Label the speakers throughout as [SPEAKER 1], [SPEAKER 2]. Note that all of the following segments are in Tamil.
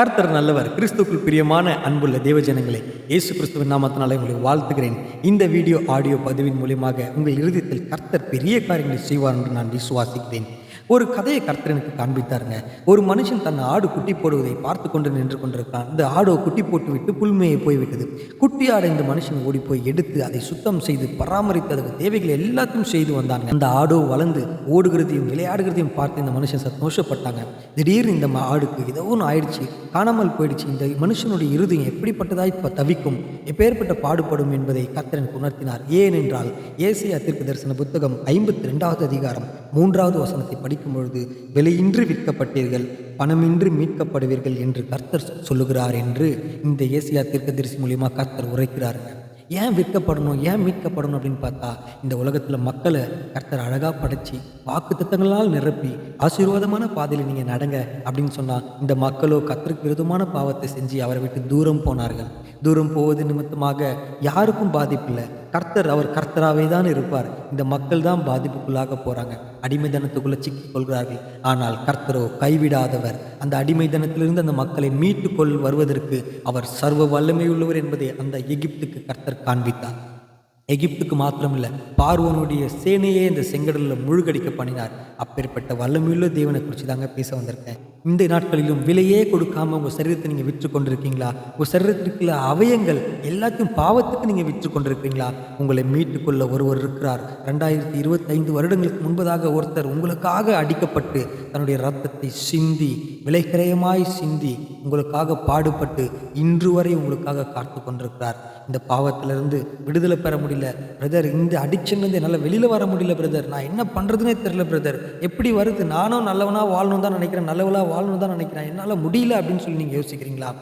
[SPEAKER 1] கர்த்தர் நல்லவர் கிறிஸ்துக்குள் பிரியமான அன்புள்ள தேவஜனங்களே இயேசு கிறிஸ்துவின் நாமத்தினாலே உங்களை வாழ்த்துகிறேன். இந்த வீடியோ ஆடியோ பதிவின் மூலியமாக உங்கள் இறுதியத்தில் கர்த்தர் பெரிய காரியங்களை செய்வார் என்று நான் விசுவாசிக்கிறேன். ஒரு கதையை கர்த்தர் எனக்கு காண்பித்தாருங்க. ஒரு மனுஷன் தன் ஆடு குட்டி போடுவதை பார்த்து கொண்டு நின்று கொண்டிருக்கான். இந்த ஆடோ குட்டி போட்டு விட்டு புல்மையை போய்விட்டது. குட்டி ஆடை இந்த மனுஷன் ஓடி போய் எடுத்து அதை சுத்தம் செய்து பராமரித்து அதுக்கு தேவைகளை எல்லாத்தையும் செய்து வந்தாங்க. அந்த ஆடோ வளர்ந்து ஓடுகிறதையும் விளையாடுகிறதையும் பார்த்து இந்த மனுஷன் சந்தோஷப்பட்டாங்க. திடீர்னு இந்த ஆடுக்கு ஏதோ ஒன்று ஆயிடுச்சு. காணாமல் போயிடுச்சு. இந்த மனுஷனுடைய இருதயம் எப்படிப்பட்டதாய் இப்போ தவிக்கும் எப்பேற்பட்ட பாடுபடும் என்பதை கர்த்தரன் உணர்த்தினார். ஏனென்றால் ஏசியா தீர்க்க தரிசன புத்தகம் ஐம்பத்தி ரெண்டாவது அதிகாரம் மூன்றாவது வசனத்தை படிக்கும் பொழுது விலையின்றி விற்கப்பட்டீர்கள் பணமின்றி மீட்கப்படுவீர்கள் என்று கர்த்தர் சொல்லுகிறார் என்று இந்த ஏசியா தீர்க்கதரிசி மூலியமாக கர்த்தர் உரைக்கிறாருங்க ஏன் விற்கப்படணும் ஏன் மீட்கப்படணும் அப்படின்னு பார்த்தா இந்த உலகத்தில் மக்களை கர்த்தர் அழகாக படைச்சி வாக்கு திட்டங்களால் நிரப்பி ஆசீர்வாதமான பாதையில் நீங்கள் நடங்க அப்படின்னு சொன்னால் இந்த மக்களோ கர்த்தருக்கு விரோதமான பாவத்தை செஞ்சு அவரை விட்டு தூரம் போனார்கள். தூரம் போவது நிமித்தமாக யாருக்கும் பாதிப்பில்லை கர்த்தர் அவர் கர்த்தராகவே தான் இருப்பார். இந்த மக்கள் தான் பாதிப்புக்குள்ளாக போகிறாங்க அடிமைத்தனத்துக்குள்ளே சிக்கிக் கொள்கிறார்கள் ஆனால் கர்த்தரோ கைவிடாதவர். அந்த அடிமைதனத்திலிருந்து அந்த மக்களை மீட்டு கொள் வருவதற்கு அவர் சர்வ வல்லமையுள்ளவர் என்பதை அந்த எகிப்துக்கு கர்த்தர் காண்பித்தார். எகிப்துக்கு மாத்திரமில்ல பார்வனுடைய சேனையே இந்த செங்கடலில் முழுகடிக்க பண்ணினார் அப்பேற்பட்ட வல்லமையுள்ள தேவனை குறித்து தாங்க பேச வந்திருக்கேன். இந்த நாட்களிலும் விலையே கொடுக்காம உங்கள் சரீரத்தை நீங்கள் விற்று கொண்டிருக்கீங்களா? உங்கள் சரீரத்திற்குள்ள அவயங்கள் எல்லாத்தையும் பாவத்துக்கு நீங்கள் விற்று கொண்டிருக்கீங்களா? உங்களை மீட்டுக்கொள்ள ஒருவர் இருக்கிறார். ரெண்டாயிரத்தி இருபத்தைந்து வருடங்களுக்கு முன்பதாக ஒருத்தர் உங்களுக்காக அடிக்கப்பட்டு தன்னுடைய ரத்தத்தை சிந்தி விலைக்கிரயமாய் சிந்தி உங்களுக்காக பாடுபட்டு இன்று வரை உங்களுக்காக காத்து கொண்டிருக்கிறார். இந்த பாவத்திலிருந்து விடுதலை பெற முடியல. பிரதர் இந்த அடிக்ஷன்லேருந்து என்னால் வெளியில் வர முடியல பிரதர் நான் என்ன பண்ணுறதுனே தெரில பிரதர் எப்படி வருது? நானும் நல்லவனாக வாழணும் தான் நினைக்கிறேன். நல்லவளாக வாழணும் தான் நினைக்கிறேன். என்னால் முடியல அப்படின்னு சொல்லி நீங்கள் யோசிக்கிறீங்களா?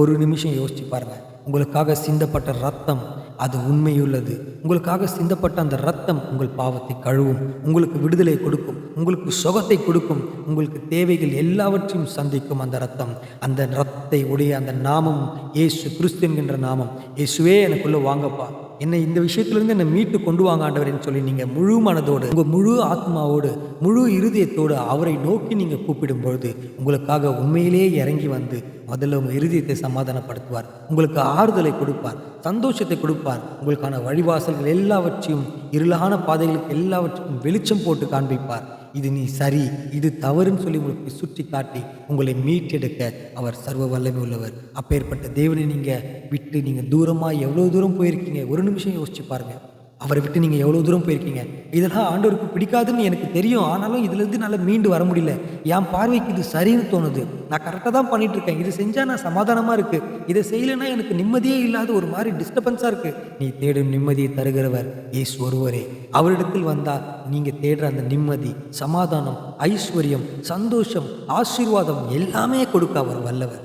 [SPEAKER 1] ஒரு நிமிஷம் யோசிச்சு பாருங்கள் உங்களுக்காக சிந்தப்பட்ட ரத்தம் அது உண்மையுள்ளது. உங்களுக்காக சிந்தப்பட்ட அந்த ரத்தம் உங்கள் பாவத்தை கழுவும் உங்களுக்கு விடுதலை கொடுக்கும் உங்களுக்கு சுகத்தை கொடுக்கும் உங்களுக்கு தேவைகள் எல்லாவற்றையும் சந்திக்கும் அந்த ரத்தம் அந்த ரத்தத்தை உடைய அந்த நாமம் ஏசு கிறிஸ்து என்கின்ற நாமம். இயேசுவே எனக்குள்ளே வாங்கப்பா. என்னை இந்த விஷயத்திலிருந்து என்னை மீட்டு கொண்டு வாங்க ஆண்டவரேன்னு சொல்லி நீங்கள் முழு மனதோடு உங்கள் முழு ஆத்மாவோடு முழு இருதயத்தோடு அவரை நோக்கி நீங்கள் கூப்பிடும் பொழுது உங்களுக்காக உண்மையிலேயே இறங்கி வந்து முதல்ல உங்கள் இருதயத்தை சமாதானப்படுத்துவார். உங்களுக்கு ஆறுதலை கொடுப்பார். சந்தோஷத்தை கொடுப்பார். உங்களுக்கான வழிவாசல்கள் எல்லாவற்றையும் இருளான பாதைகளுக்கு எல்லாவற்றையும் வெளிச்சம் போட்டு காண்பிப்பார். இது நீ சரி இது தவறுன்னு சொல்லி உங்களுக்கு சுற்றி காட்டி உங்களை மீட்டெடுக்க அவர் சர்வ வல்லமை உள்ளவர். அப்பேற்பட்ட தேவனை நீங்கள் விட்டு நீங்கள் தூரமாக எவ்வளோ தூரம் போயிருக்கீங்க? ஒரு நிமிஷம் யோசிச்சு பாருங்கள் அவரை விட்டு நீங்கள் எவ்வளோ தூரம் போயிருக்கீங்க? இதெல்லாம் ஆண்டவருக்கு பிடிக்காதுன்னு எனக்கு தெரியும். ஆனாலும் இதுலேருந்து என்னால் மீண்டு வர முடியல. என் பார்வைக்கு இது சரின்னு தோணுது. நான் கரெக்டாக தான் பண்ணிட்டு இருக்கேன். இது செஞ்சால் நான் சமாதானமாக இருக்குது இதை செய்யலைன்னா எனக்கு நிம்மதியே இல்லாத ஒரு மாதிரி டிஸ்டர்பன்ஸாக இருக்குது நீ தேடும் நிம்மதியை தருகிறவர் ஏஸ் ஒருவரே. அவரிடத்தில் வந்தால் நீங்கள் தேடுற அந்த நிம்மதி சமாதானம் ஐஸ்வர்யம் சந்தோஷம் ஆசீர்வாதம் எல்லாமே கொடுக்க அவர் வல்லவர்.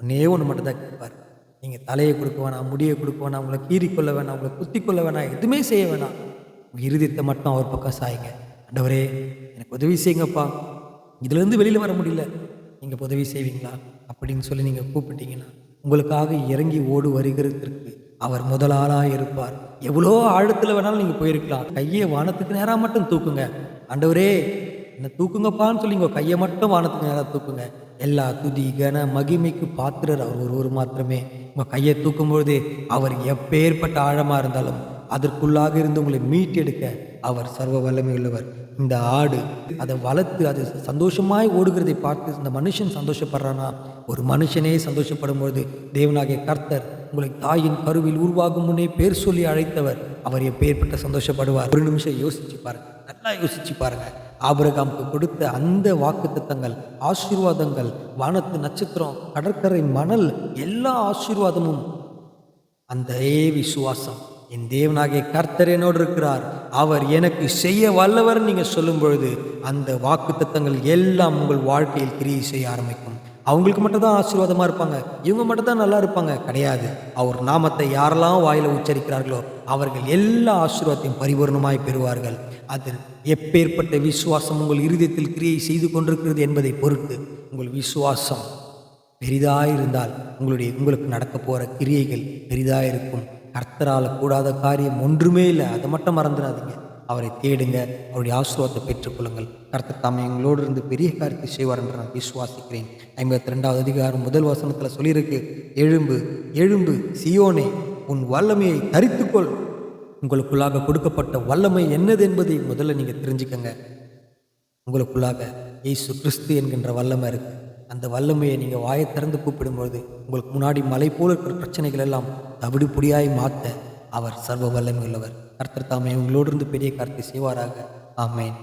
[SPEAKER 1] ஒன்னே ஒன்று மட்டும் தான் கேட்பார். நீங்கள் தலையை கொடுக்க வேணாம் முடியை கொடுக்க வேணாம் உங்களை கீறி கொள்ள வேணாம் உங்களை குத்தி கொள்ள வேணாம் எதுவுமே செய்ய வேணாம். உங்கள் மட்டும் அவர் பக்கம் சாயுங்க. அண்டவரே எனக்கு உதவி செய்யுங்கப்பா. இதுலேருந்து வெளியில் வர முடியல. நீங்கள் உதவி செய்வீங்களா? அப்படின்னு சொல்லி நீங்கள் கூப்பிட்டீங்கன்னா உங்களுக்காக இறங்கி ஓடு வருகிறதற்கு அவர் முதலாளாக இருப்பார். எவ்வளோ ஆழத்தில் வேணாலும் நீங்கள் போயிருக்கலாம். கையை வானத்துக்கு நேராக மட்டும் தூக்குங்க. ஆண்டவரே என்ன தூக்குங்கப்பான்னு சொல்லி உங்கள் கையை மட்டும் வானத்துக்கு நேராக தூக்குங்க. எல்லா துதி கன மகிமைக்கு பாத்திரர் அவர் ஒருவர் மாத்திரமே. கையை தூக்கும்பொழுது அவர் எப்பேற்பட்ட ஆழமாக இருந்தாலும் அதற்குள்ளாக இருந்து உங்களை மீட்டெடுக்க அவர் சர்வ வல்லமை உள்ளவர் இந்த ஆடு அதை வளர்த்து அது சந்தோஷமாய் ஓடுகிறதை பார்த்து இந்த மனுஷன் சந்தோஷப்படுறானா? ஒரு மனுஷனே சந்தோஷப்படும் பொழுது தேவனாகிய கர்த்தர் உங்களை தாயின் கருவில் உருவாகும் முன்னே பேர் சொல்லி அழைத்தவர். அவர் எப்பேற்பட்ட சந்தோஷப்படுவார்? ஒரு நிமிஷம் யோசிச்சு பாருங்க. நல்லா யோசிச்சு பாருங்கள் ஆபிரகாமுக்கு கொடுத்த அந்த வாக்கு திட்டங்கள் ஆசீர்வாதங்கள் வானத்து நட்சத்திரம் கடற்கரை மணல் எல்லா ஆசீர்வாதமும். அந்த விசுவாசம் என் தேவனாகிய கர்த்தர் என்னோடு இருக்கிறார். அவர் எனக்கு செய்ய வல்லவர் நீங்கள் சொல்லும் பொழுது அந்த வாக்குத்தத்தங்கள் எல்லாம் உங்கள் வாழ்க்கையில் கிரியை செய்ய ஆரம்பிக்கும். அவங்களுக்கு மட்டும் தான் ஆசீர்வாதமாக இருப்பாங்க. இவங்க மட்டும் தான் நல்லா இருப்பாங்க. கிடையாது. அவர் நாமத்தை யாரெல்லாம் வாயில் உச்சரிக்கிறார்களோ அவர்கள் எல்லா ஆசீர்வாதத்தையும் பரிபூர்ணமாய் பெறுவார்கள். அது எப்பேற்பட்ட விசுவாசம் உங்கள் இருதயத்தில் கிரியை செய்து கொண்டிருக்கிறது என்பதை பொறுத்து உங்கள் விசுவாசம் பெரிதாக இருந்தால் உங்களுடைய உங்களுக்கு நடக்க போகிற கிரியைகள் பெரிதாக இருக்கும் கர்த்தரால் கூடாத காரியம் ஒன்றுமே இல்லை. அதை மட்டும் மறந்துடாதீங்க. அவரை தேடுங்க. அவருடைய ஆசீர்வாதத்தை பெற்றுக்கொள்ளுங்கள். கர்த்தர் தாமே எங்களோடு இருந்து பெரிய காரியத்தை செய்வார் என்று நான் விசுவாசிக்கிறேன். ஐம்பத்தி ரெண்டாவது அதிகாரம் முதல் வசனத்தில் சொல்லியிருக்கு. எழும்பு எழும்பு சியோனே உன் வல்லமையை தரித்துக்கொள். உங்களுக்குள்ளாக கொடுக்கப்பட்ட வல்லமை என்னது என்பதை முதல்ல நீங்கள் தெரிஞ்சுக்கங்க. உங்களுக்குள்ளாக இயேசு கிறிஸ்து என்கின்ற வல்லமை இருக்குது அந்த வல்லமையை நீங்கள் வாயை திறந்து கூப்பிடும்பொழுது உங்களுக்கு முன்னாடி மலை போல இருக்கிற பிரச்சனைகள் எல்லாம் தவிடுபொடியாய் மாற்ற அவர் சர்வ வல்லமை உள்ளவர் கர்த்தர் தாமே உங்களோடு இருந்து பெரிய காரியத்தை செய்வாராக. ஆமேன்.